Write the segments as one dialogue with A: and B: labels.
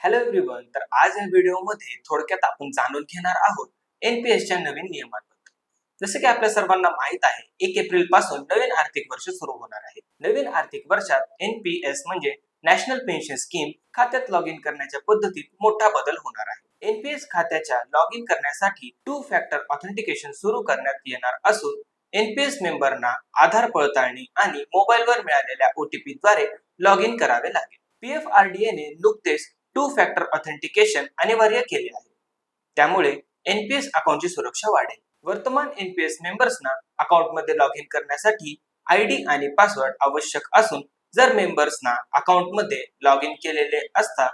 A: Hello everyone तर आज या व्हिडिओमध्ये थोडक्यात आपण जाणून घेणार आहोत एनपीएसच्या च्या नवीन नियमांबद्दल. जसे की आपल्या सर्वांना माहीत आहे एक एप्रिलपासून नवीन आर्थिक वर्ष सुरू होणार आहे. नवीन आर्थिक वर्षात एनपीएस म्हणजे नॅशनल पेन्शन स्कीम खात्यात लॉग इन करण्याच्या पद्धतीत मोठा बदल होणार आहे. एनपीएस खात्याच्या लॉग इन करण्यासाठी टू फॅक्टर ऑथेंटिकेशन सुरू करण्यात येणार असून एनपीएस मेंबरना आधार पडताळणी आणि मोबाईलवर मिळालेल्या ओटीपी द्वारे लॉग इन करावे लागेल. पीएफआरडीए ने नुकतेच टू फॅक्टर ऑथेंटिकेशन अनिवार्य केले आहे. त्यामुळे एनपीएस अकाउंटची सुरक्षा वाढेल. वर्तमान एनपीएस मेंबर्सना अकाउंटमध्ये लॉग इन करण्यासाठी आयडी आणि पासवर्ड आवश्यक असून जर मेंबर्सना अकाउंटमध्ये लॉग इन केलेले असता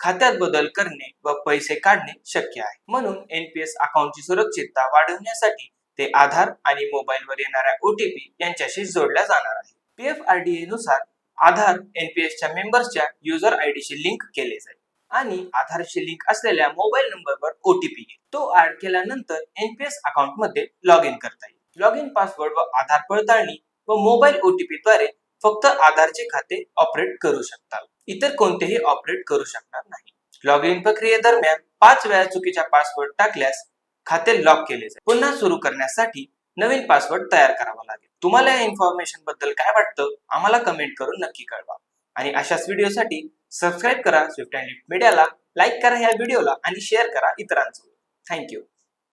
A: खात्यात बदल करणे व पैसे काढणे शक्य आहे. म्हणून एनपीएस अकाउंटची सुरक्षितता वाढवण्यासाठी ते आधार आणि मोबाईलवर येणाऱ्या ओटीपी यांच्याशी जोडल्या जाणार आहे. पीएफआरडीए नुसार आधार एनपीएस च्या मेंबर्सच्या युजर आयडीशी लिंक केले जाईल. आणि आधारशी लिंक असलेल्या मोबाईल नंबरवर ओटीपी येईल तो ऍड केल्यानंतर एनपीएस अकाउंटमध्ये लॉग इन करता येईल. लॉग इन पासवर्ड व आधार पडताळणी व मोबाईल ओटीपी द्वारे फक्त आधारचे खाते ऑपरेट करू शकतात इतर कोणतेही ऑपरेट करू शकणार नाही. लॉग इन प्रक्रियेदरम्यान पाच वेळा चुकीचा पासवर्ड टाकल्यास खाते लॉक केले जाईल. पुन्हा सुरू करण्यासाठी नवीन पासवर्ड तयार करावा लागेल. तुम्हाला या इन्फॉर्मेशनबद्दल काय वाटतं? आम्हाला कमेंट करून नक्की कळवा. आणि अशाच व्हिडिओसाठी सबस्क्राईब करा स्विफ्ट अँड लिफ्ट मीडियाला लाईक करा या व्हिडिओला आणि शेअर करा इतरांसोबत थँक्यू.